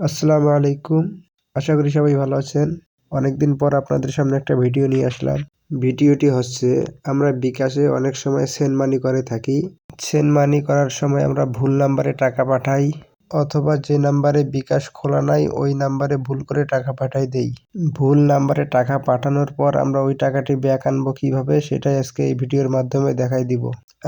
আসসালামু আলাইকুম। আশা করি সবাই ভালো আছেন। অনেকদিন পর আপনাদের সামনে একটা ভিডিও নিয়ে আসলাম। ভিডিওটি হচ্ছে, আমরা বিকাশে অনেক সময় সেন্ড মানি করে থাকি। সেন্ড মানি করার সময় আমরা ভুল নাম্বারে টাকা পাঠাই। অথবা যে নাম্বারে বিকাশ খোলা নাই, ওই নাম্বারে ভুল করে টাকা পাঠাই দেই। ভুল নাম্বারে টাকা পাঠানোর পর আমরা ওই টাকাটি ব্যাক আনব কীভাবে, সেটাই আজকে এই ভিডিওর মাধ্যমে দেখাই দিব।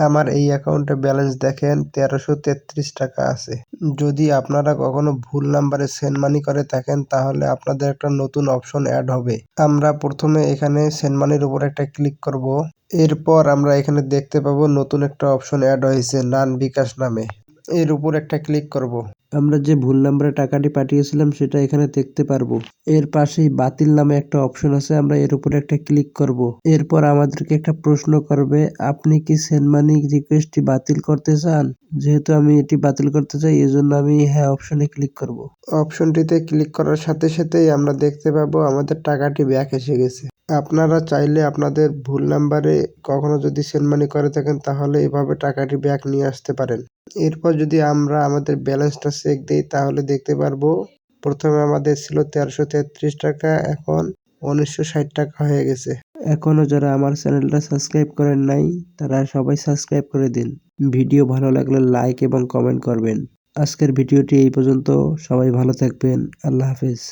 আমার এই অ্যাকাউন্টে ব্যালেন্স দেখেন, তেরোশো তেত্রিশ টাকা আছে। যদি আপনারা কখনো ভুল নাম্বারে সেন্ড মানি করে থাকেন, তাহলে আপনাদের একটা নতুন অপশন অ্যাড হবে। আমরা প্রথমে এখানে সেন্ড মানির উপর একটা ক্লিক করব। এরপর আমরা এখানে দেখতে পাবো নতুন একটা অপশন অ্যাড হয়েছে, নান বিকাশ নামে। এর উপর একটা ক্লিক করব। আমরা যে ভুল নাম্বারে টাকাটি পাঠিয়েছিলাম সেটা এখানে দেখতে পারব। এর পাশেই বাতিল নামে একটা অপশন আছে আমরা এর উপরে একটা ক্লিক করব। এরপর আমাদেরকে একটা প্রশ্ন করবে আপনি কি সেন্ড মানি রিকোয়েস্টটি বাতিল করতে চান? যেহেতু আমি এটি বাতিল করতে চাই এজন্য আমি হ্যাঁ অপশনে ক্লিক করব। অপশনটিতে ক্লিক করার সাথে সাথেই আমরা দেখতে পাবো আমাদের টাকাটি ব্যাক এসে গেছে। আপনারা চাইলে আপনাদের ভুল নাম্বারে কখনো যদি সেন্ড মানি করে থাকেন, তাহলে এভাবে টাকাটি ব্যাক নিয়ে আসতে পারেন। এরপর যদি আমরা আমাদের ব্যালেন্সটা চেক দিই, তাহলে দেখতে পারব, প্রথমে আমাদের ছিল তেরোশো তেত্রিশ টাকা, এখন উনিশশো ষাট টাকা হয়ে গেছে। এখনও যারা আমার চ্যানেলটা সাবস্ক্রাইব করেন নাই, তারা সবাই সাবস্ক্রাইব করে দিন। ভিডিও ভালো লাগলে লাইক এবং কমেন্ট করবেন। আজকের ভিডিওটি এই পর্যন্ত। সবাই ভালো থাকবেন। আল্লাহ হাফেজ।